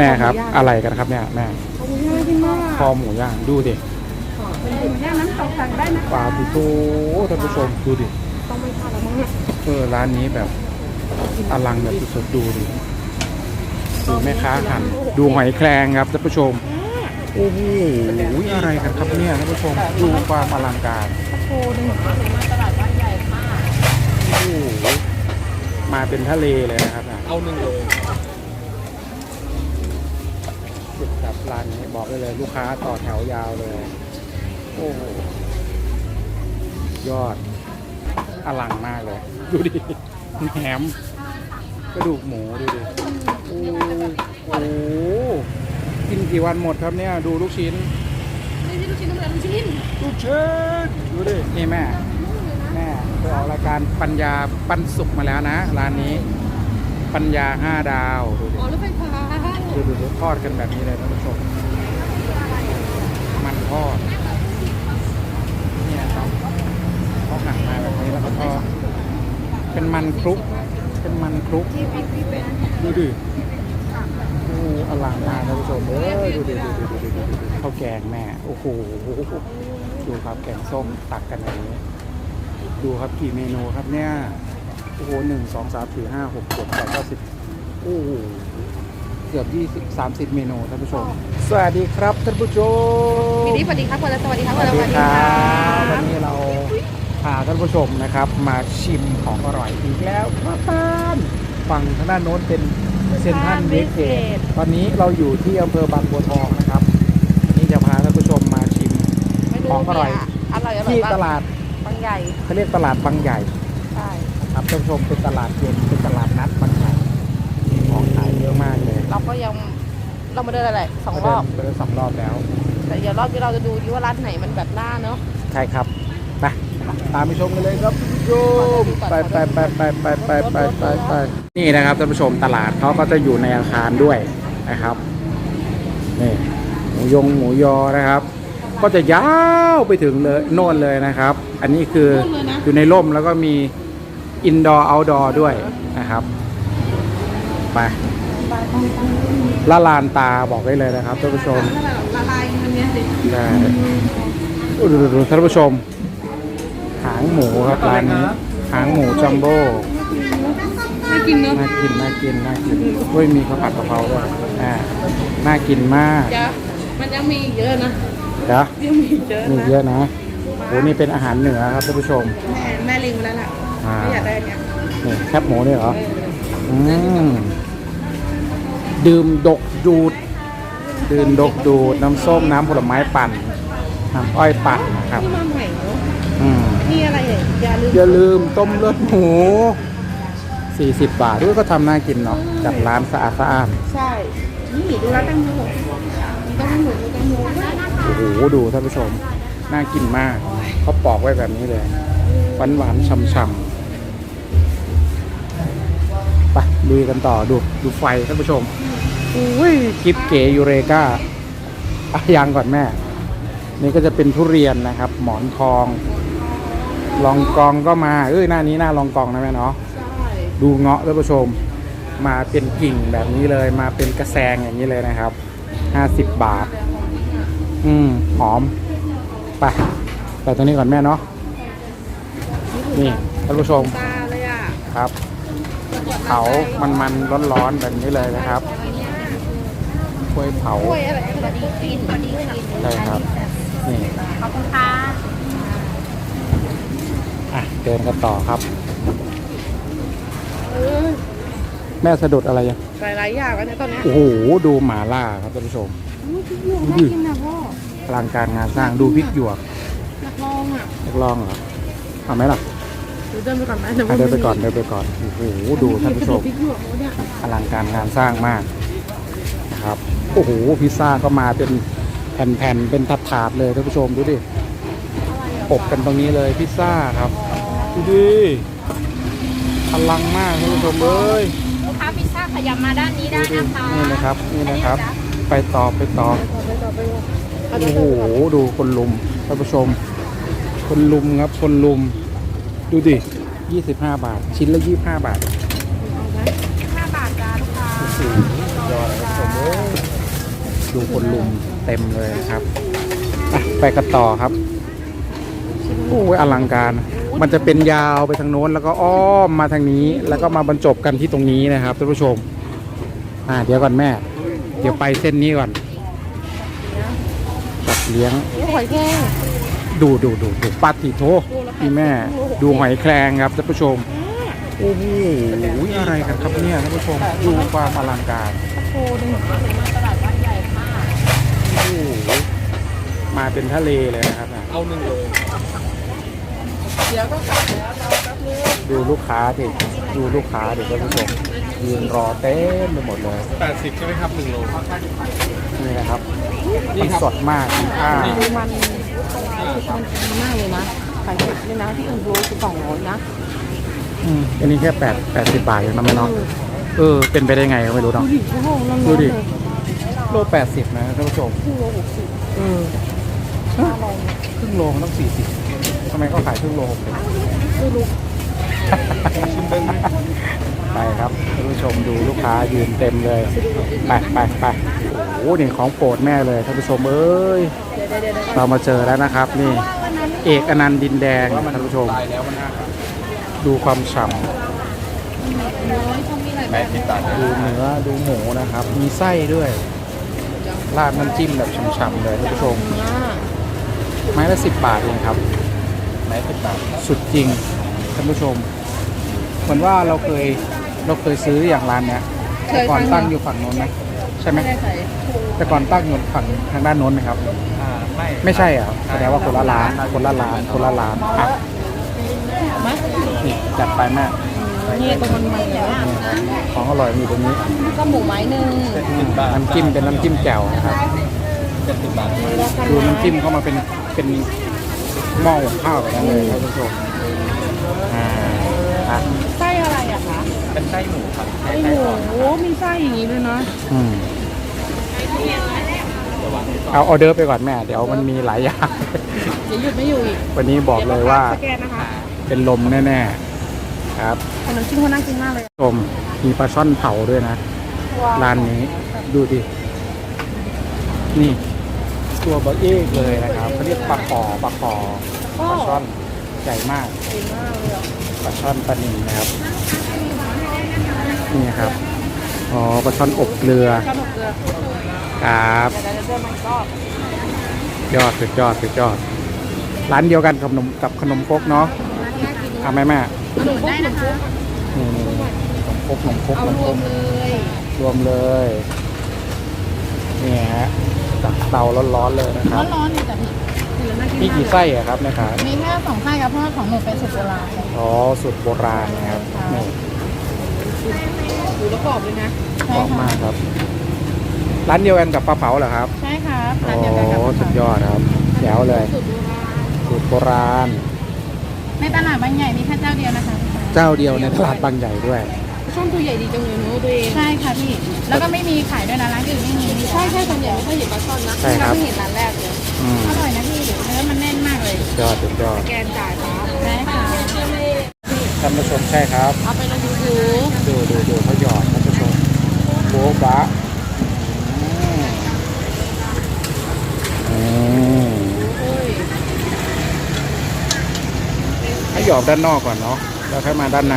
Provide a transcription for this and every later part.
แม่ครับ อะไรกันครับเนี่ยแม่หมูย่างกินมากคอหมูย่างดูดิหมูย่างน้ำตกสั่งได้นะปลาปูโตท่านผู้ชมดูดิต้องไม่ทานแล้วมั้งเนี่ยเออร้านนี้แบบอลังแบบสุดๆดูดิดูแม่ค้าหั่นดูหอยแครงครับท่านผู้ชมโอ้โหอะไรกันครับเนี่ยท่านผู้ชมดูความอลังการโคหนึ่งโอ้โหมาเป็นทะเลเลยนะครับนะเอาหนึ่งโล สุดกับร้านนี้บอกได้เลยลูกค้าต่อแถวยาวเลย โอ้โหยอดอลังมากเลย ดูดิแหนมกระดูกหมูดูดิโอ้โหกินกี่วันหมดครับเนี่ย ดูลูกชิ้นนี่ที่ลูกชิ้นต้องเลือกลูกชิ้นลูกชิ้นดูดินี่แม่ แม่ไปออกรายการปัญญาปันสุกมาแล้วนะ ร้านนี้ ปัญญาห้าดาวดูดิอ๋อรถไฟฟ้า ดูดูดูทอดกันแบบนี้เลยท่านผู้ชม มันทอด เนี่ยครับเขาหั่นมาแบบนี้แล้วก็ทอด เป็นมันคลุก เป็นมันคลุก ดูดิโอ้อลังมากท่านผู้ชมเอ้ยดูดิดูดิดูดิดูดิข้าวแกงแม่ โอ้โห ดูครับแกงส้มตักกันแบบนี้ ดูครับกี่เมนูครับเนี่ย โอ้โหหนึ่งสองสามสี่ห้าหกเจ็ดแปดเก้าสิบโอ้โห เกือบยี่สิบสามสิบเมนูท่านผู้ชม สวัสดีครับท่านผู้ชมพี่ดิสวัสดีครับวันละสวัสดีครับสวันวัสละดีสวัสดีคครัรับบวันนี้เราพาท่านผู้ชมนะครับ มาชิมของอร่อยอีกแล้วครับท่านฝั่งทางด้านโน้นเป็นเซนทรัลเวสเกตตอนนี้เราอยู่ที่อำเภอบางบัวทองนะครับวันนี้จะพาท่านผู้ชมมาชิมของอร่อยอร่อยอร่อยที่มากตลาดบางใหญ่เขาเรียกตลาดบางใหญ่ใช่ครับท่านผู้ชมเป็นตลาดเย็นเป็นตลาดนัดบางใหญ่ของขาย เยอะมากเลยเราก็ยังเรามาเดินอะไรสองรอบเดินเดินสองรอบแล้ว แต่เดี๋ยวรอบนี้เราจะดูดิว่าร้านไหนมันแบบน่าเนาะใช่ครับไปตามไปชมกันเลยครับคุณผู้ชมไปไปไปไปไปไปไปไปไปนี่นะครับท่านผู้ชมตลาดเขาก็จะอยู่ในอาคารด้วยนะครับนี่หมูยงหมูยอนะครับ ก็จะยาวไปถึงเลยโน่นเลยนะครับ อันนี้คืออยู่ในร่มแล้วก็มีอินดอร์เอาท์ดอร์ด้วยนะครับ ไป ละลานตาบอกได้เลยนะครับท่านผู้ชมละลายมันเนี้ยสิได้ดูดูดูท่านผู้ชม หางหมูครับร้านนี้หางหมูจัมโบ้น่ากินเนาะน่ากินน่ากินน่ากินด้วยมีข้าวผัดกะเพราด้วยอ่าน่ากินมากจะมันยังมีอีกเยอะนะเดี๋ยวยังมีอีกเยอะมีนะเยอะนะโหนี่เป็นอาหารเหนือครับท่านผู้ชมแม่แม่ลิงไปแล้วล่ะอ่าไม่อยากได้อันเนี้ยนี่แคบหมูนี่เหรออืม ดื่มดกดูด ดื่มดกดูด น้ำส้มน้ำผลไม้ปั่นน้ำอ้อยปั่นนะครับที่มาใหม่เนาะอืมนี่อะไรเนี่ยอย่าลืมอย่าลืมต้มเลือดหมู 40 บาทด้วยก็ทำน่ากินเนาะจากร้านสะอาดสะอาดใช่นี่ดูร้านแตงโมมีแตงโมมีแตงโมด้วยโอ้โหดูท่านผู้ชมน่ากินมากเขาปอกไว้แบบนี้เลยหวานหวานๆช่ำๆไปดูกันต่อดูดูไฟท่านผู้ชม อุ้ยกิฟเก๋ยูเรกาอะยังก่อนแม่ นี่ก็จะเป็นทุเรียนนะครับ หมอนทอง ลองกองก็มาเอ้ยหน้านี้หน้าลองกองนะแม่เนาะใช่ดูเงาะท่านผู้ชม มาเป็นกิ่งแบบนี้เลย มาเป็นกระแซงอย่างนี้เลยนะครับห้าสิบบาท อืมหอมไปไปตรงนี้ก่อนแม่เนาะนี่ท่านผู้ชมตาเลยอะครับเผามันมันร้อนร้อนๆแบบนี้เลยนะครับ กล้วยเผากล้วยอะไรพอดีกินพอดีกินใช่ครับนี่ขอบคุณค่ะอะเดินกันต่อครับเออแม่สะดุดอะไรยังหลายๆอย่างแล้วเนี่ยตอนเนี้ยโอ้โหดูหมาล่าครับท่านผู้ชมอุ๊ยพริกหยวกน่ากินนะพ่อพลังการงานสร้างดูพริกหยวกอยากลองอะอยากลองเหรอเอาไหมล่ะเดี๋ยวเดินไปก่อนไหมเดี๋ยวอะเดินไปก่อนเดินไปก่อนโอ้โหดูท่านผู้ชมพริกหยวกแล้วเนี่ยอลังการงานสร้างมากนะครับ โอ้โหพิซซ่าก็มาเป็นแผ่นๆเป็นถาดๆเลยท่านผู้ชมดูดิอบกันตรงนี้เลยพิซซ่าครับดูดิอลังมากท่านผู้ชมเอ้ยลูกค้าพิซซ่าขยับมาด้านนี้ได้ดูดินะคะนี่นะครับนี่นะครับไปต่อไปต่อไปต่อไปต่อโอ้โหดูคนลุมท่านผู้ชม คนลุมครับคนลุม ดูดิ25 บาท ชิ้นละ25 บาท5บาทจ้าลูกค้า ดูคนลุมเต็มเลยครับไปกันต่อครับโอ้ยอลังการ มันจะเป็นยาวไปทางโน้นแล้วก็อ้อมมาทางนี้ แล้วก็มาบรรจบกันที่ตรงนี้นะครับท่านผู้ชม อ่า เดี๋ยวก่อนแม่ เดี๋ยวไปเส้นนี้ก่อนจัดเลี้ยงหอยแครงดูดูดูดูปาติโทพี่แม่ ดูหอยแครงครับท่านผู้ชมโอ้โหอะไรกันครับเนี่ยท่านผู้ชมดูความอลังการ โคดึง โอ้โห มาเป็นทะเลเลยนะครับน่ะเอาหนึ่งโลเดี๋ยวก็กลับแล้วเราแป๊บนึงดูลูกค้าดิดูลูกค้าดิท่านผู้ชมยืนรอเต็มไปหมดเลยแปดสิบใช่ไหมครับหนึ่งโลนี่นะครับมันสดมากมีค่าดูมันมันดีมากเลยนะขายเผ็ดเลยนะที่อื่นโลคือสองร้อยนะอืมอันนี้แค่แปดแปดสิบบาทเองนะแม่เนาะเออเป็นไปได้ไงก็ไม่รู้ดูเนาะดิโอ้โหร้อนๆดูดิเลยโลแปดสิบนะท่านผู้ชมครึ่งโลหกสิบเออห้าโล ครึ่งโลมันต้องสี่สิบทำไมเขาขายครึ่งโลหกสิบไม่รู้ไปครับท่านผู้ชมดูลูกค้ายืนเต็มเลย ไปไปไปโอ้โหนี่ของโปรดแม่เลยท่านผู้ชมเอ้ย เรามาเจอแล้วนะครับ นี่ เอกอนันต์ดินแดงท่านผู้ชมตายแล้วมันน่าครับดูความฉ่ำดูเนื้อดูหมูนะครับ มีไส้ด้วย ราดน้ำจิ้มแบบฉ่ำๆเลยท่านผู้ชม ไม้ละสิบบาทเองครับแม่ติดตายสุดจริงท่านผู้ชม เหมือนว่าเราเคยเราเคยซื้ออย่างร้านเนี้ยแต่ก่อนตั้งอยู่ฝั่งโน้นไหมใช่ไหมไม่ได้ใส่แต่ก่อนตั้งอยู่ฝั่งทางด้านโน้นไหมครับ อ่าไม่ไม่ใช่เหรอแสดงว่าคนละร้านคนละร้านคนละร้านอะไหมนี่จัดไปแม่เนี่ยตรงมันมันเนี่ยนี่ของอร่อยมีตรงนี้ก็หมูไม้หนึ่งเจ็ดสิบบาทน้ำจิ้มเป็นน้ำจิ้มแจ่วนะครับ เจ็ดสิบบาทดูน้ำจิ้มเข้ามาเป็นเป็นหม้อหุงข้าวแบบนั้นเลยท่านผู้ชมอ่าอะไส้อะไรอะคะเป็นไส้หมูครับไส้หมูโอ้มีไส้อย่างนี้ด้วยนะอืมเอาออเดอร์ไปก่อนแม่ เดี๋ยวมันมีหลายอย่างเดี๋ยวหยุดไม่อยู่อีกวันนี้บอกเลยว่าสแกนนะคะเป็นลมแน่ๆครับแต่น้ำจิ้มเขาน่ากินมากเลยชมมีปลาช่อนเผาด้วยนะร้านนี้ดูดิ นี่ ตัวเบะเอกเลยนะครับเขาเรียกปลาคอปลาคอปลาช่อนใหญ่มากดีมากเลยอะปลาช่อนปลานิลนะครับนี่ครับอ๋อปลาช่อนอบเกลือข้าวหมกเกลือครับเดี๋ยวเดี๋ยวเดี๋ยวมันก็ยอดสุดยอดสุดยอด ร้านเดียวกันกับขนมกับขนมครกเนาะทำไหมแม่ขนมได้นะคะนี่นี่นี่ขนมครกขนมครกเอาขนมรควรมกเลยรวมเลยนี่ฮะ จากเตาร้อนๆเลยนะครับ ร้อนๆเลยจ้ะพี่คือน่ากินมีกี่ไส้อะครับนะครับมีแค่สองไส้ครับเพราะว่าของหนูเป็นสูตรโบราณอ๋อสูตรโบราณนะครับนี่ดูแล้วกรอบเลยนะหอมมากครับ ร้านเดียวกันกับปลาเผาเหรอครับ ใช่ครับโอ้ร้านเดียวกันกับสุดยอดครับแจ๋วเลยสูตรโบราณสูตรโบราณ ในตลาดบางใหญ่มีแค่เจ้าเดียวนะคะ เจ้าเดียวในตลาดบางใหญ่ด้วย ช่องตัวใหญ่ดีจังเลยเนอะตัวเอง ใช่ค่ะพี่ แล้วก็ไม่มีขายด้วยนะร้านอื่นไม่มีใช่ใช่ส่วนใหญ่ไม่ค่อยเห็นปลาช่อนนะใช่ครับเราเพิ่งเห็นร้านแรกเลยอืมอร่อยนะพี่เดี๋ยวเนื้อมันแน่นมากเลยสุดยอดสุดยอดแกนจ่ายครับได้ค่ะท่านผู้ชมใช่ครับ เอาไปลงยูทูบดูดูดูเขาหยอดท่านผู้ชมโบ๊ะบะอืมให้หยอกด้านนอกก่อนเนาะแล้วค่อยมาด้านใน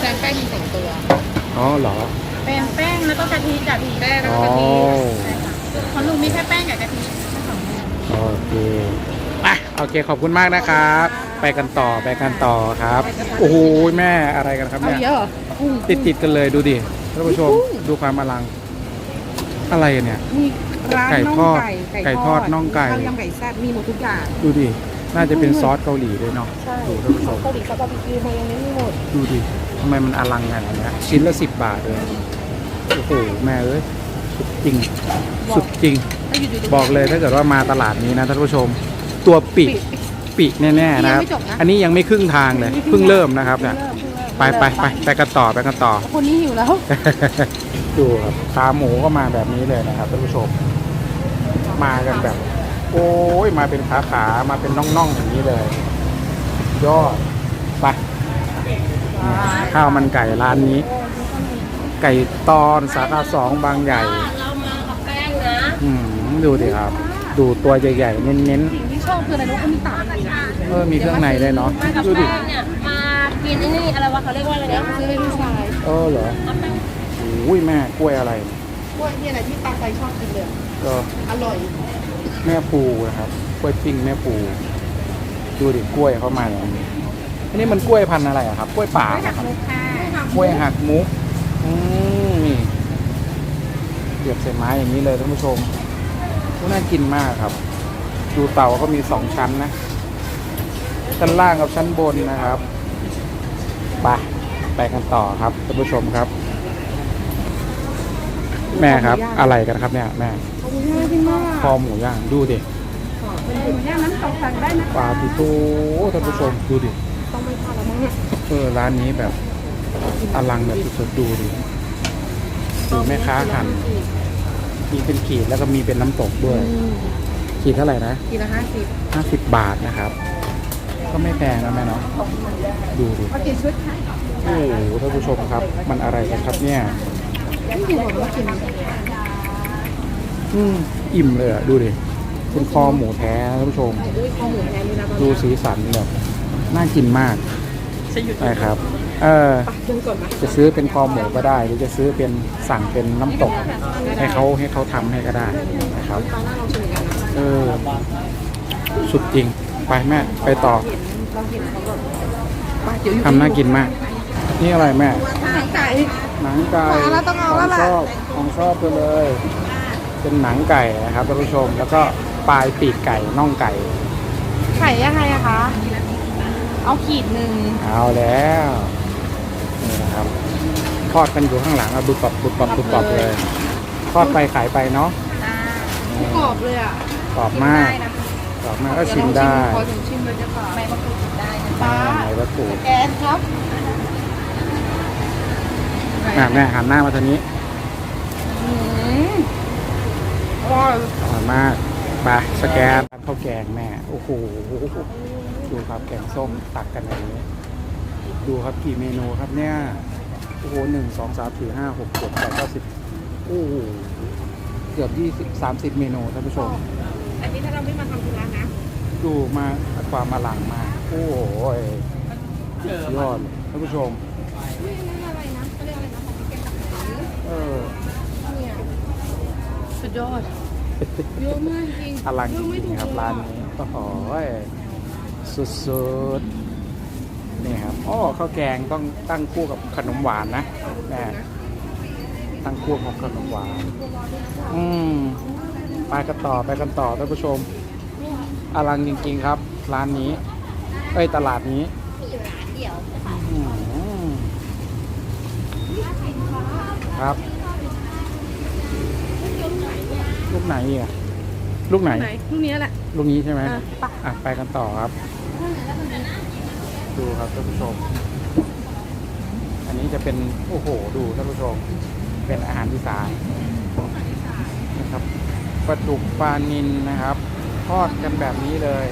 แซมแป้งมีสองตัวอ๋อเหรอเป็นแป้งแล้วก็กะทิจัดแป้งแล้วอ๋ก็อกะทิของลุงมีแค่แป้งกับกะทิโอเคอะโอเคขอบคุณมากนะครับ ไปกันต่อไปกันต่อครับ โอ้โหแม่อะไรกันครับเอาเนี่ยเยอะเหรอกุ้งติดติดๆกันเลยดูดิท่านผู้ชมกุ้งดูความอลัง อะไรเนี่ย มีร้านไก่น่องทอดไก่ไก่ทอดน่องไก่ ข้าวยำไก่แซ่บมีหมดทุกอย่าง ดูดิ น่าจะเป็นซอสเกาหลีด้วยเนาะใช่ดูท่านผู้ชมเกาหลีซอสบาร์บีคิวมาอย่างนี้มีหมดดูดิทำไมมันอลังขนาดเนี้ยชิ้นละสิบบาทเลยโอ้โหแม่เอ้ยสุดจริง สุดจริงถ้าอยู่ดูบอกเลยถ้าเกิดว่ามาตลาดนี้นะท่านผู้ชม ตัวปีกปีกแน่ๆนะครับ อันนี้ยังไม่ครึ่งทางเลยเพิ่งเริ่มนะครับเนี่ยไปไปไปไปกันต่อไปกันต่อ คนนี้หิวแล้ว ดูครับขาหมูก็มาแบบนี้เลยนะครับท่านผู้ชม มากันแบบ โอ้ยมาเป็นขาขามาเป็นน่องๆอย่างนี้เลย ยอดไปนี่ข้าวมันไก่ร้านนี้ ไก่ตอนสาขาสองบางใหญ่ เรามากับแป้งนะอืมดูดิครับ ดูตัวใหญ่ๆเน้นสิ่งที่ชอบคืออะไรรู้ก็มีตับมีนะๆเออมีเครื่องในด้วยเนาะมากับดูดิแป้งเนี่ยมากินไอ้นี่อะไรวะเขาเรียกว่าอะไรนะซื้อให้ลูกชายเออเหรออุ้ยแม่กล้วยอะไรพวกเนี่ยแหละที่ตาไฟชอบกินเลย ก็อร่อย แม่ปูนะครับกล้วยปิ้งแม่ปูดูดิกล้วยเข้ามาอย่างนี้อันนี้มันกล้วยพันธุ์อะไรอะครับ กล้วยป่าเหรอครับกล้วยหักมุกอืมนี่เดือบใส่ไม้อย่างนี้เลยท่านผู้ชมก็น่ากินมากครับ ดูเตาก็มีสองชั้นนะ ชั้นล่างกับชั้นบนนะครับ ไป ไปกันต่อครับท่านผู้ชมครับ แม่ครับ อะไรกันครับเนี่ยแม่ขอบคุณมากที่มากคอหมูย่างดูดิเป็นหมูย่างน้ำตกสั่งได้นะปลาติโตท่านผู้ชมดูดิต้องไม่พลาดแล้วมั้งเนี่ยเออร้านนี้แบบอลังแบบสุดๆดูดิดูแม่ค้าหั่นมีเป็นขีดแล้วก็มีเป็นน้ำตกด้วย ขีดเท่าไหร่นะกินละห้าสิบห้าสิบบาทนะครับ ก็ไม่แพงนะแม่เนาะดูดิเอากี่ชุดคะโอ้โหท่านผู้ชมครับ มันอะไรกันครับเนี่ย ไม่กินหมดแล้วกินอืมอิ่มเลยอะดูดิเป็นคอหมูแท้นะท่านผู้ชมอุ้ยข้าวหมูแทนนี่นะตอนดูนี้สีสันแบบน่ากินมากใช่ครับ เออไปเดินก่อนไหมจะซื้อเป็นคอหมูก็ได้ หรือจะซื้อเป็นสั่งเป็นน้ำตก ให้เขาให้เขาทำให้ก็ได้นะครับตอนหน้าเราชิมกันนะเออสุดจริง ไปแม่ ไปต่อเราเห็นเขาแบบปลาเดี๋ยวอยู่ทำน่ากินมาก นี่อะไรแม่หางไก่ หนังไก่มาแล้วต้องเอาขแล้อวงล่ะ ชอบของชอบไปเลย เป็นหนังไก่นะครับท่านผู้ชม แล้วก็ปลายปีกไก่น่องไก่ ไข่ยังไงอะคะ เอาขีดหนึ่งเอาแล้วนี่นะครับทอดกันอยู่ข้างหลังอะบุบปับบุบปับบุบปับเลยทอดไปขายไปเนาะกรอบเลยอะกรอบมากกรอบมากก็ชิมได้ขอถึงชิมเลยจะกรอบใบมะกรูดได้นะป้าไหนวัตถุแกนครับ อะแม่หันหน้ามาทางนี้อืมอร่อยอร่อยมากไปสแกนข้าวแกงแม่ โอ้โห ดูครับแกงส้มตักกันอย่างนี้ ดูครับกี่เมนูครับเนี่ย โอ้โหหนึ่งสองสามสี่ห้าหกเจ็ดแปดเก้าสิบโอ้โห เกือบยี่สิบสามสิบเมนูท่านผู้ชม อันนี้ถ้าเราไม่มาทำธุระนะ ดูมาความมาหลังมา โอ้โหสุดยอดท่านผู้ชม เออ เนี่ยสุดยอด เยอะมากจริงอลังจเยอะไม่ริงถูกๆครับเลยร้านอะนี้โอ้โหสุดๆนี่ครับอ๋อข้าวแกงต้องตั้งคู่กับขนมหวานนะแม่ตั้งคู่กับขนมหวาน อืมไปกันต่อไปกันต่อท่านผู้ชม อลังจริงๆครับ ร้านนี้ เอ้ยตลาดนี้ มีอยู่ร้านเดียว อืม ครับ ลูกไหนอะ ลูกไหนไหน ลูกนี้แหละ ลูกนี้ใช่ไหมอะไปอะไปกันต่อครับ ดูครับท่านผู้ชม อันนี้จะเป็น โอ้โห ดูท่านผู้ชม เป็นอาหารอีสานนะครับปลาดุกปลานินนะครับ ทอดกันแบบนี้เลย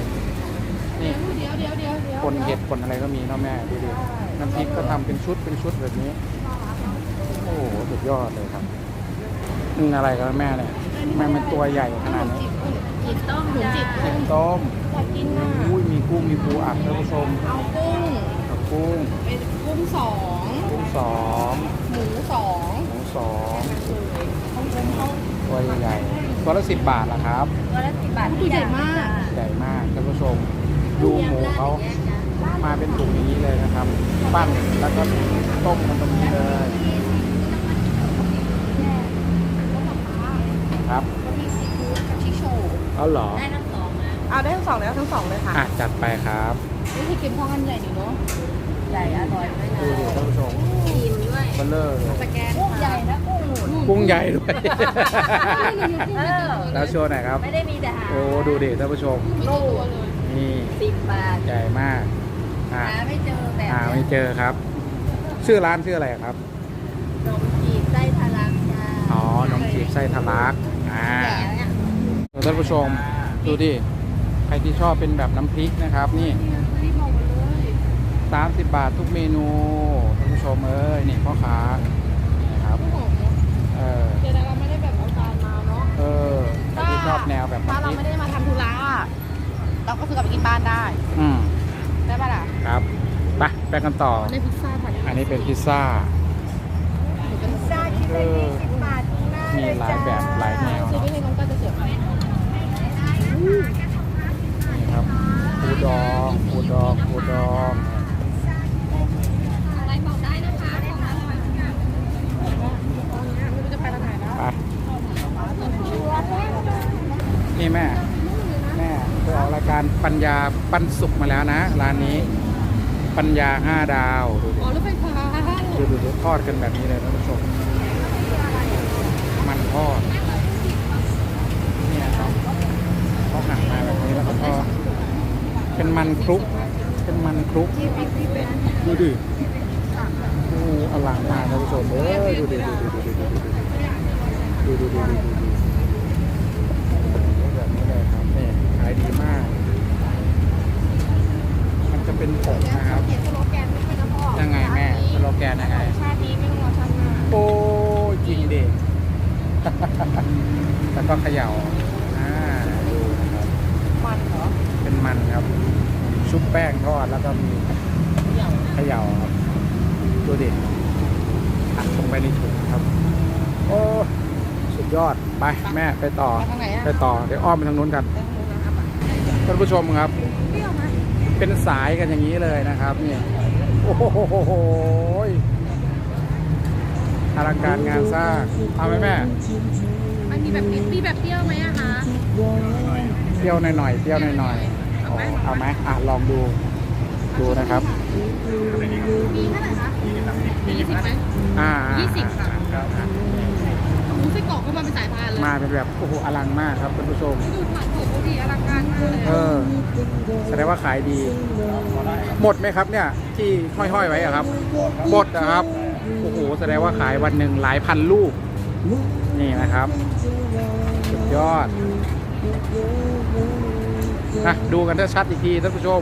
นี่เดี๋ยวเดี๋ยวเดี๋ยวเดี๋ยวคนเห็ดคนอะไรก็มีเนาะแม่ดูดิน้ำพริกก็ทำเป็นชุดเป็นชุดแบบนี้โอ้โหสุดยอดเลยครับนึ่งอะไรกันแม่เนี่ยแม่มันตัวใหญ่ขนาดนี้จีบต้มหมูจีบเห็ดต้มอยากกินอะอุ้ยมีกุ้งมีปูอัดท่านผู้ชมเอากุ้งกับกุ้งเป็นกุ้งสองกุ้งสองหมูสองหมูสองต้องกุ้งเขาตัวใหญ่ๆตัวละสิบบาทละครับตัวละสิบบาทตัวใหญ่มากใหญ่มากท่านผู้ชม ดูหมูเขามาเป็นถุงอย่างนี้เลยนะครับ ปั้นแล้วก็ต้มกันตรงนี้เลย ครับมีซีฟู้ดกับชิโชว์เอาเหรอ ได้ทั้งสองนะเอาได้ทั้งสองแล้วทั้งสองเลยค่ะอะ จัดไปครับ วิธีกินพอกันใหญ่ดีเนาะใหญ่อร่อยด้วยนะดูดิท่านผู้ชมอิ่มด้วยเบลเลอร์เลยสแกนกุ้งใหญ่นะกุ้งหนุนกุ้งใหญ่ด้วยเออแล้วโชว์หน่อยครับ ไม่ได้มีแต่หางโอ้ดูดิท่านผู้ชมมีตัวเลยนี่สิบบาทใหญ่มากอ่าหาไม่เจอแบบหาไม่เจอครับ ชื่อร้านชื่ออะไรครับขนมจีบไส้ทะลักจ้าอ๋อขนมจีบไส้ทะลัก อ่าท่านผู้ชมดูดิ ใครที่ชอบเป็นแบบน้ำพริกนะครับ นี่สามสิบบาททุกเมนูท่านผู้ชมเอ้ยนี่พ่อค้านะครับเออเดี๋เราไม่ได้แบบเอาจานมาเนาะเรวแบบถ้าเราไม่ได้มาทำธุระเราก็คือกลับไปกินบ้านได้ อืมได้ป่ะล่ะครับไปไปกันต่ออันนี้พิซซ่าอันนี้เป็นพิซซ่าพิซซ่าชิ้นละยี่ มีหลายแบบหลายแนวเนาะนี่ครับปูดองปูดองปูดองอะไปนี่แม่ แม่เคยออกรายการปัญญาปันสุกมาแล้วนะ ร้านนี้ ปัญญาห้าดาว ดูดิดูดูทอดกันแบบนี้เลยท่านผู้ชม มันทอดเนี่ยครับเขาหั่นมาแบบนี้แล้วก็ทอดเป็นมันคลุก เป็นมันคลุก ดูดิโอ้อลังมากท่านผู้ชมเอ้ยดูดิดูดิดูดิดูดิดูดิดูดิดูดิดูดิแบบนี้เลยครับนี่ขายดีมาก มันจะเป็นผงนะครับเขียนสโลแกนไม่ใช่นะพ่อยังไงแม่สโลแกนยังไง ชาตินี้ไม่ต้องรอชาติหน้าโอ้ยจริงเด็ก แล้วก็เขย่าอ่าดูนะครับ มันเหรอเป็นมันครับ ชุบแป้งทอดแล้วก็มีเขย่าครับดูดิอัดลงไปในถุงครับ โอ้สุดยอดไปแม่ไปต่อทางไหนอะไปต่อเดี๋ยวอ้อมไปทางนู้นกันท่านผู้ชมครับเป็นสายกันอย่างนี้เลยนะครับ เนี่ย โอ้โห อลังการงานสร้างเอาไหมแม่มันมีแบบนี้มีแบบเปรี้ยวไหมอะคะเปรี้ยวหน่อยๆเปรี้ยวหน่อยๆเอาไหมเอาไหมอะลองดูดูนะครับมีเท่าไหร่คะมียี่สิบไหมอ่ายี่สิบค่ะครับอะหมูไส้กรอกก็มาเป็นสายพานเลยมาเป็นแบบโอ้โหอลังมากครับท่านผู้ชมดูผ่านถูกดูดีอลังการมากเลยเออแสดงว่าขายดี หมดไหมครับเนี่ยที่ห้อยๆไว้อะครับหมดนะครับ โอ้โหแสดงว่าขายวันหนึ่งหลายพันลูก นี่นะครับ สุดยอดนะดูกันชัดๆอีกทีท่านผู้ชม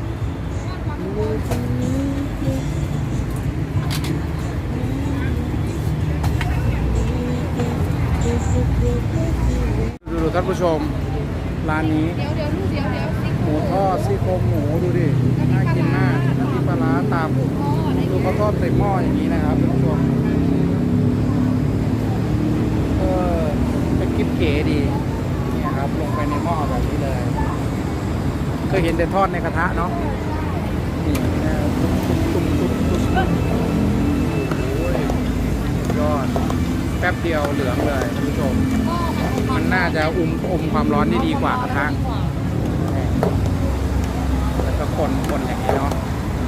ดูดูท่านผู้ชม ร้านนี้ เดี๋ยวเดี๋ยวลูกเดี๋ยวเดี๋ยวซิกหมูทอดซี่โครงหมูดูดิน่ากินมากน้ำพริก ปลาร้าตามทอดอะไรดูเขาทอดใส่หม้ออย่างนี้นะครับท่านผู้ชมเออเป็นกิ๊บเก๋ดีเนี่ยครับ ลงไปในหม้อแบบนี้เลยเคยเห็นแต่ทอดในกระทะเนาะนี่นะครับตุ้มตุ้มตุ้มตุ้มโอ้ยยอดแป๊บเดียวเหลืองเลยท่านผู้ชม มันน่าจะอุมอมความร้อนได้ดีกว่ากระทะแล้วก็คนคนอย่างนี้เนาะ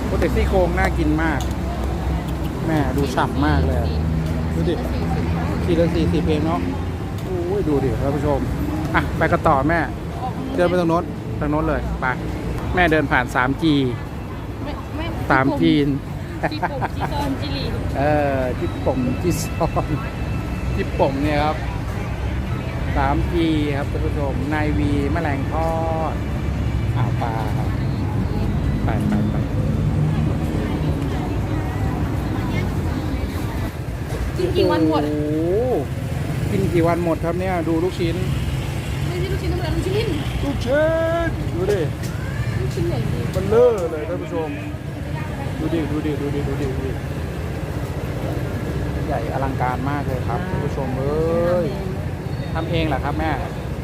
โอ้แต่ซี่โครงน่ากินมาก แม่ดูฉ่ำมากเลย ดูดิทีละสี่สิบเองเนาะโอ้ยดูดิท่านผู้ชม อะ ไปกันต่อแม่ เดินไปตรงโน้นทางโน้นเลย ไป แม่เดินผ่าน 3G ไม่ไม่ 3G จีปุ่มจีซอนจีหลีเออที่ผมที่ซ่อนที่ผมเนี่ยครับ 3G ครับท่านผู้ชมนายวีแมลงทอดอ่าวปลาครับไปไปไป จริงๆวันหมด โอ้โหกินกี่วันหมดครับเนี่ยดูลูกชิ้น ไม่ใช่ลูกชิ้นธรรมดาลูกชิ้นลูกชิ้นดูดิลูกชิ้นใหญ่ดีมันเลอะเลยท่านผู้ชม ดูดิดูดิดูดิดูดิดูดิใหญ่อลังการมากเลยครับท่านผู้ชมเอ้ยทำเองเหรอครับแม่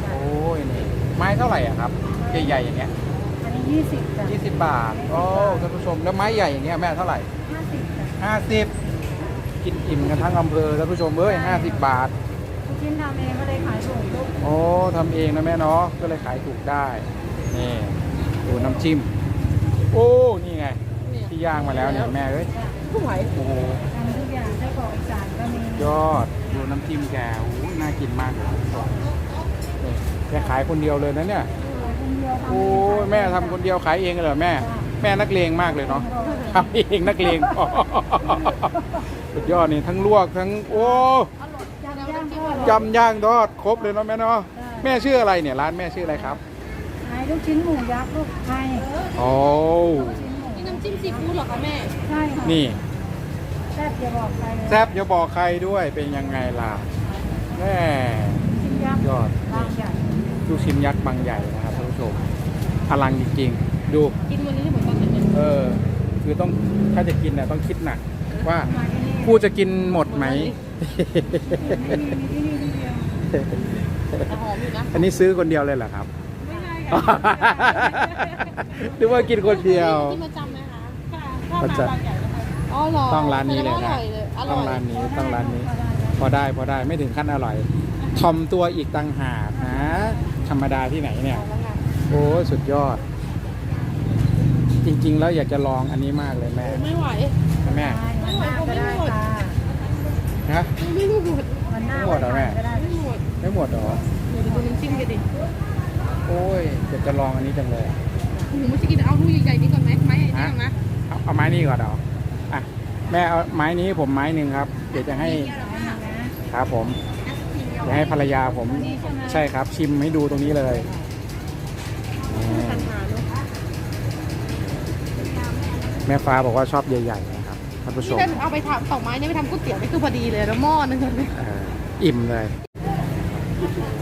โอ้ยนี่ไม้เท่าไหร่อะครับใหญ่ๆอย่างเงี้ยอันนี้ยี่สิบจ้ะยี่สิบบาทโอ้ท่านผู้ชมแล้วไม้ใหญ่อย่างเงี้ยแม่เท่าไหร่ห้าสิบจ้ะห้าสิบ กินอิ่มกันทั้งอำเภอท่านผู้ชมเอ้ยห้าสิบบาท ลูกชิ้นทำเองก็เลยขายถูกลูกโอ้ทำเองนะแม่เนาะก็เลยขายถูกได้นี่ดูน้ำจิ้มโอ้นี่ไงที่ย่างมาแล้วเนี่ยแม่เอ้ยผู้ไหวโอ้โหทำทุกอย่างไส้กรอกอีสานก็มียอดดูน้ำจิ้มแกโอ้โหน่ากินมากเลยท่านผู้ชมนี่แกขายคนเดียวเลยนะเนี่ยคนเดียวทำโอ้ยแม่ทำคนเดียวขายเองเลยเหรอแม่ แม่นักเลงมากเลยเนาะทำเองนักเลงสุดยอดนี่ทั้งลวกทั้งโอ้ย่างย่างทอดยำย่างทอดครบเลยเนาะแม่เนาะแม่ชื่ออะไรเนี่ยร้านแม่ชื่ออะไรครับขายลูกชิ้นหมูยักษ์ลูกไทยโอ้นี่น้ำจิ้มซีฟู้ดเหรอคะแม่ใช่ค่ะนี่แซ่บจะบอกใครเลยแซบอย่าบอกใครด้วยเป็นยังไงล่ะแม่ชิ้นยักษ์ยอดบางใหญ่ลูกชิ้นยักษ์บางใหญ่นะครับท่านผู้ชมอลังจริงๆดูกินวันนี้เหมือนกัน เลยเออ คือต้องถ้าจะกินเนี่ยต้องคิดหนัก ว่ากูจะกินหมดไหมแต่หอมอยู่นะอันนี้ซื้อคนเดียวเลยเหรอครับไม่ใช่ค่ะหรือว่ากินคนเดียวที่มาจำไหมคะประจำอ๋อเหรอต้องร้านนี้เลยอนะร่อยเลยอร่ต้อองยร้านนี้ต้องร้านนี้ พอได้พอได้ไม่ถึงขั้นอร่อยทอมตัวอีกตังหากนะ ธรรมดาที่ไหนเนี่ยแล้วไงโอ้ยสุดยอด จริง ๆ แล้วอยากจะลองอันนี้มากเลยแม่ไม่ไหวแม่ไม่ไหวผมไม่หมดนะไม่หมดวันหน้าไม่หมดเหรอแม่ไม่หมดไม่หมดเหรอเดี๋ยวดูน้ำจิ้มกันดิโอ้ยอยากจะลองอันนี้จังเลยโอ้โหไม่ใช่กินเอาลูกใหญ่ๆนี่ก่อนไหมไม้ไอ้นี่ก่อนนะเอาเอาไม้นี้ก่อนเหรออะแม่เอาไม้นี้ผมไม้หนึ่งครับ เดี๋ยวจะให้ครับผมจะให้ภรรยาผมใช่ครับ ชิมให้ดูตรงนี้เลยนี่ สันหาเนอะ แม่ฟ้าบอกว่าชอบใหญ่ๆนะครับท่านผู้ชนี่มถ้าเอาไปทำต่อไม้เนี่ยไปทำก๋วยเตี๋ยวนี่คือพอดีเลยแล้วหม้อนึงเลยเอ่ออิ่มเลย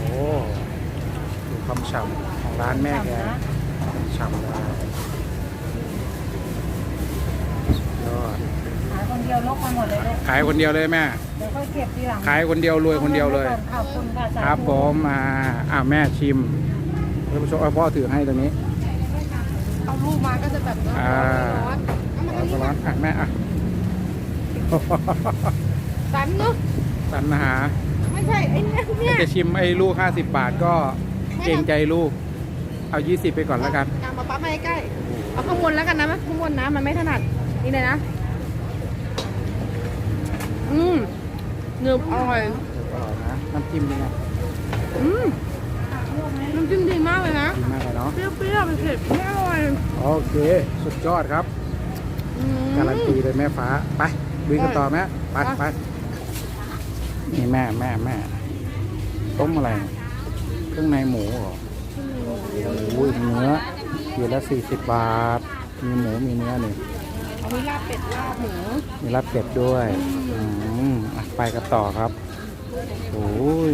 โอ้ดูความฉ่ำของร้านแม่แกฉ่ำเลยสุดยอดขายคนเดียวลกมาหมดเลยลูกขายคนเดียวเลยแม่ เดี๋ยวค่อยเก็บทีหลังขายคนเดียวรวยคนเดียวเลย ขอบคุณค่ะสาธุครับผมอ่าอ่าแม่ชิมท่านผู้ชมเอาพ่อถือให้ตรงนี้ เอาลูกมาก็จะแบบร้อ่าอนๆเอา แม่อะสันเนอะสันหา ไม่ใช่ไอ้เนี่ยเนี่ยจะชิมไอ้ลูก50บาทก็เกรงใจลูก เอา20ไปก่อนแล้วกันอะมาปั๊บมาใกล้ๆเอาข้างบนแล้วกันนะข้างบนนะมันไม่ถนัดนี่เลยนะอืมเนื้ออร่อยอร่อยนะน้ำจิ้มดีนะอืมน้ำจิ้มดีมากเลยนะดีมากเลยเนาะเปรี้ยวๆเผ็ดๆไม่อร่อยโอเค สุดยอดครับอืม การันตีเลยแม่ฟ้าไปดูกันต่อแม่ไปไปไปนี่แม่แม่แม่ต้มอะไรเครื่องในหมูเหรอโอ้ยเนื้อขีดละสี่สิบบาท มีหมูมีเนื้อนี่เอามีลาบเป็ดลาบหมูมีรับเป็ดด้วยอืมอะไปกันต่อครับโอ้ย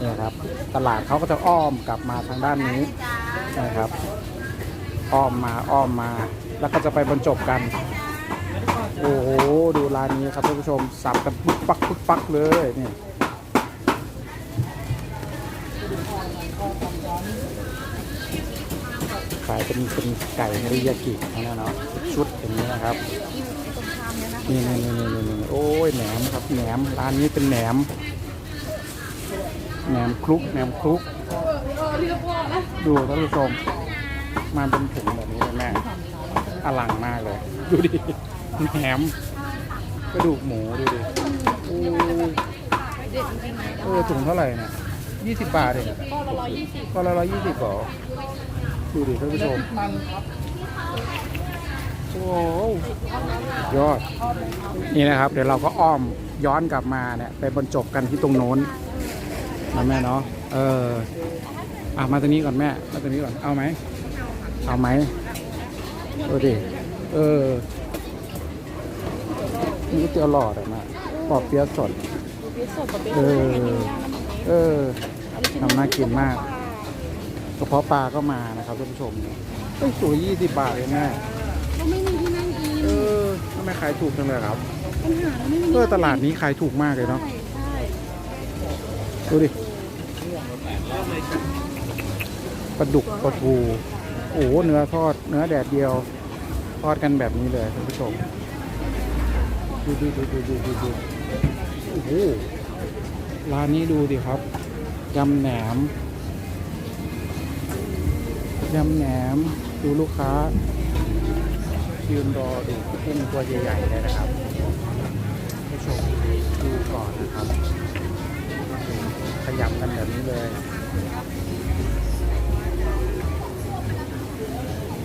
เนี่ยครับ ตลาดเขาก็จะอ้อมกลับมาทางด้านนี้นะครับ อ้อมมาอ้อมมา แล้วก็จะไปบรรจบกัน โอ้โห ดูร้านนี้ครับท่านผู้ชมสับกันปุ๊กปักปุ๊กปักเลยนี่ขายเป็นเป็นไก่เริยากินะเนาะชุดอย่างนี้นะครับนี่นี่นี่นี่นี่โอ้ยแหนมครับแหนมร้านนี้เป็นแหนมแหนมคลุกแหนมคลุกดูท่านผู้ชม มาเป็นถุงแบบนี้เลยแม่อลังมากเลย ดูดิแหนมกระดูกหมูดูดิโอ้ยเออถุงเท่าไหร่เนี่ยยี่สิบบาทเองก็ละร้อยยี่สิบก็ละร้อยยี่สิบหรอดูดิท่านผู้ชมโอ้ยยอด นี่นะครับ เดี๋ยวเราก็อ้อมย้อนกลับมาเนี่ยไปบรรจบกันที่ตรงโน้นนะแม่เนาะเอออะมาตรงนี้ก่อนแม่ มาตรงนี้ก่อน เอาไหม เอาไหมดูดิ เออ นี่ก๋วยเตี๋ยวหลอดอะนะปอบเปี๊ยะสดเปี๊ยะสดกับเปี๊ยะเออไข่นึ่งย่างน้ำหมูเออทำน่ากินมาก กระเพาะปลาก็มานะครับท่านผู้ชมเอ้ยตัวยี่สิบบาทเองแม่ก็ไม่มีที่นั่งกินเออทำไมขายถูกจังเลยครับปัญหาเราไม่มีเออตลาดนี้ขายถูกมากเลยเนาะ ใช่ใช่ดูดิปลาดุกปลาทู โอ้เนื้อทอด เนื้อแดดเดียว ทอดกันแบบนี้เลยท่านผู้ชม ดูดูดูดูดูดูดูโอ้โหร้านนี้ดูดิครับยำแหนมยำแหนมดูลูกค้า ยืนรอดูกุ้งตัวใหญ่ๆเลยนะครับผู้ชมดูก่อนนะครับขยำกันแบบนี้เลย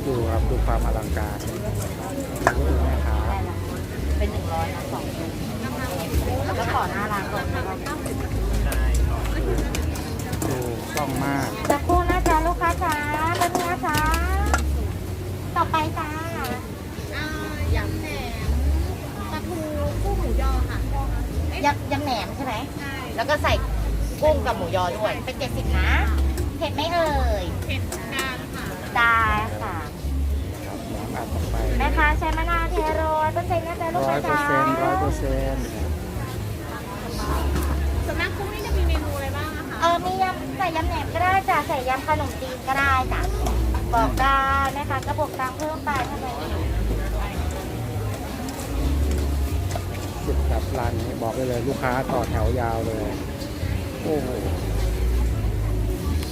ดูครับดูความอลังการดูแม่ค้าเป็นหนึ่งร้อยนะสองชุดแล้วก็ต่อหน้าร้านก่อนดูกล้องมากสักครู่นะจ๊ะลูกค้าจ๋าแล้วนะจ๊ะต่อไปจ้าอ่ายำแหนมปลาทูกุ้งหมูยอค่ะยำยำแหนมใช่ไหมแล้วก็ใส่กุ้งกับหมูยอด้วยเป็นเจ็ดสิบนะเผ็ดไหมเอ่ยเผ็ดกลางค่ะได้ค่ะครับแหน แม่ค้าใช้มะนาวเทโรยเปอร์เซ็นต์นะจ๊ะลูกร้อยค้าเปอร์เซ็นต์ร้อยเปอร์เซ็นต์ส่วนมากกุ้งนี่จะมีเมนูอะไรบ้างอะคะเออมียำใส่ยำแหนมก็ได้จ้ะใส่ยำขนมจีนก็ได้จ้ะบอกได้นะคะกระบอกตังค์เพิ่มไปเท่านั้นเองสุดครับร้านนี้บอกได้เลยลูกค้าต่อแถวยาวเลย โอ้โห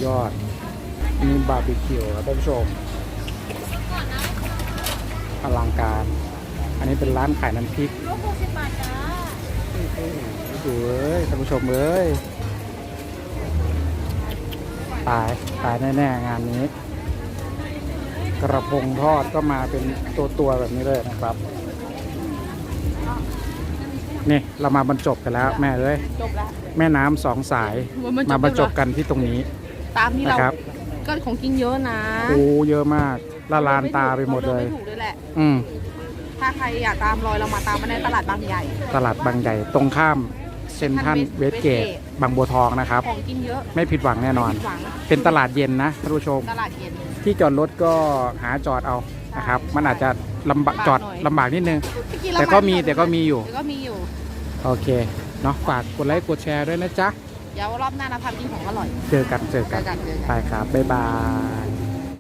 ยอดมีบาร์บีคิวครับท่านผู้ชม อลังการ อันนี้เป็นร้านขายน้ำพริกลูกหกสิบบาทจ้าดูเอ้ยท่านผู้ชมเอ้ยตายตายแน่ๆงานนี้ กระพงทอดก็มาเป็นตัวตัวๆแบบนี้เลยนะครับ นี่เรามาบรรจบกันแล้ว แม่เอ้ยจบแล้วแม่น้ำสองสายมาบรรจบกันที่ตรงนี้ ตามที่นะเราครับก็ของกินเยอะนะโอ้เยอะมาก ละลานตาไปหมดเลยราไม่ถูกด้วยแหละ อืม ถ้าใครอยากตามรอยเรามาตามมาในตลาดบางใหญ่ ตลาดบางใหญ่ตรงข้ามเซนทรันเวสเกต บางบัวทองนะครับ ของกินเยอะ ไม่ผิดหวังแน่นอน ไม่ผิดหวัง เป็นตลาดเย็นนะท่านผู้ชม ตลาดเย็น ที่จอดรถก็หาจอดเอานะครับ มันอาจจะลำบากจอดลำบากนิดนึง แต่ก็มีแต่ก็มีอยู่ แต่ก็มีอยู่ โอเคเนาะฝากกดไลค์กดแชร์ด้วยนะจ๊ะ เดี๋ยวรอบหน้าเราทำกินของอร่อย เจอกันเจอเจกันอกันเจอกัน ไปครับบ๊ายบาย